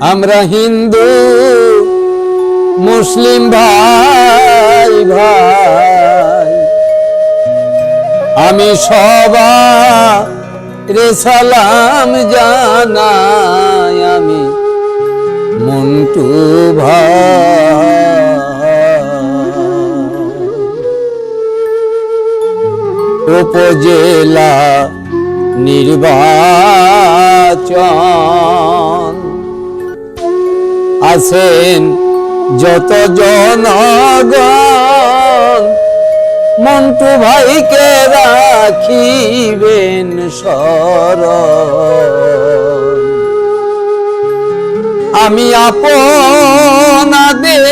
আমরা হিন্দু মুসলিম ভাই ভাই। আমি সবার সালাম জানাই আমি মন্টু ভাই। উপজেলা নির্বাচন। আছেন যত জনগণ মন্টু ভাইকে রাখিবেন সর আমি আপনাদের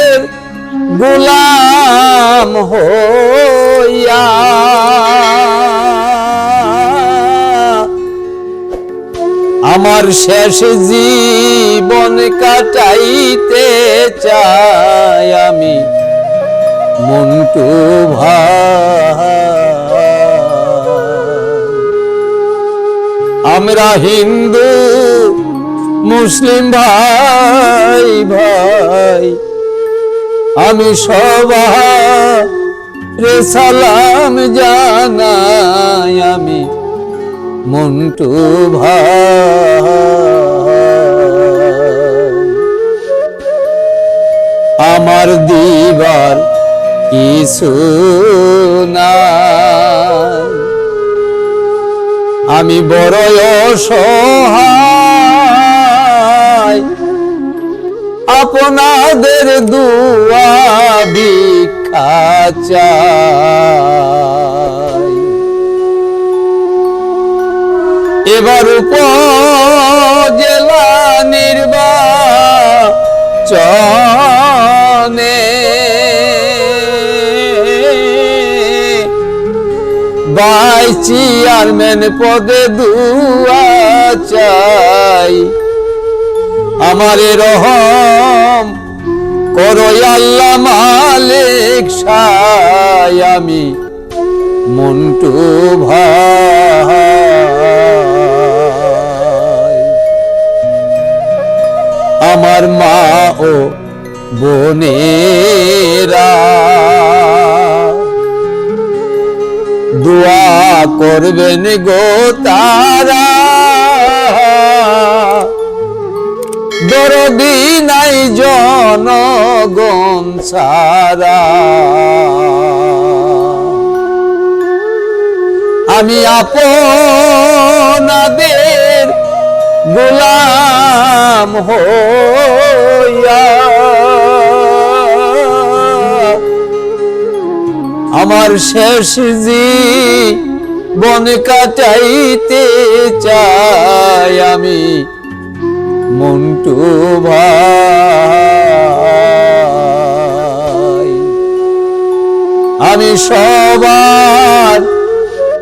গোলাম আমার শেষ জীবন কাটাইতে চাই আমি। মন্টু আমরা হিন্দু, মুসলিম ভাই ভাই। আমি সবার সালাম জানাই আমি। মন্টু আমার দিবার কিছু নাই। আমি বড় অসহায়। আপনাদের দুয়া ভিক্ষা চাই। এবার উপজেলা নির্বাচনে বাই চেয়ারম্যান পদে দুয়া চাই। আমার রহম করো আল্লাহ মালিক সাই আমি মন্টু ভাই। ও বোনেরা দোয়া করবেন গো তারা। দরদি নাই জনগণ সারা আমি আপনাদের গোলাম হইয়া আমার শেষ জি বন কাটাইতে চাই আমি। মন্টু ভাই, আমি সবার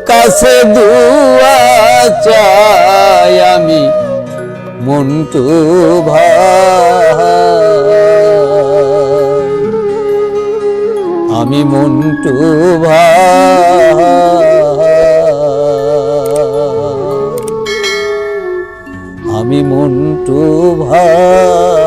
কাছে দুয়া চাই আমি। মন্টু ভাই। আমি মন্টু ভা আমি মন্টু ভাই।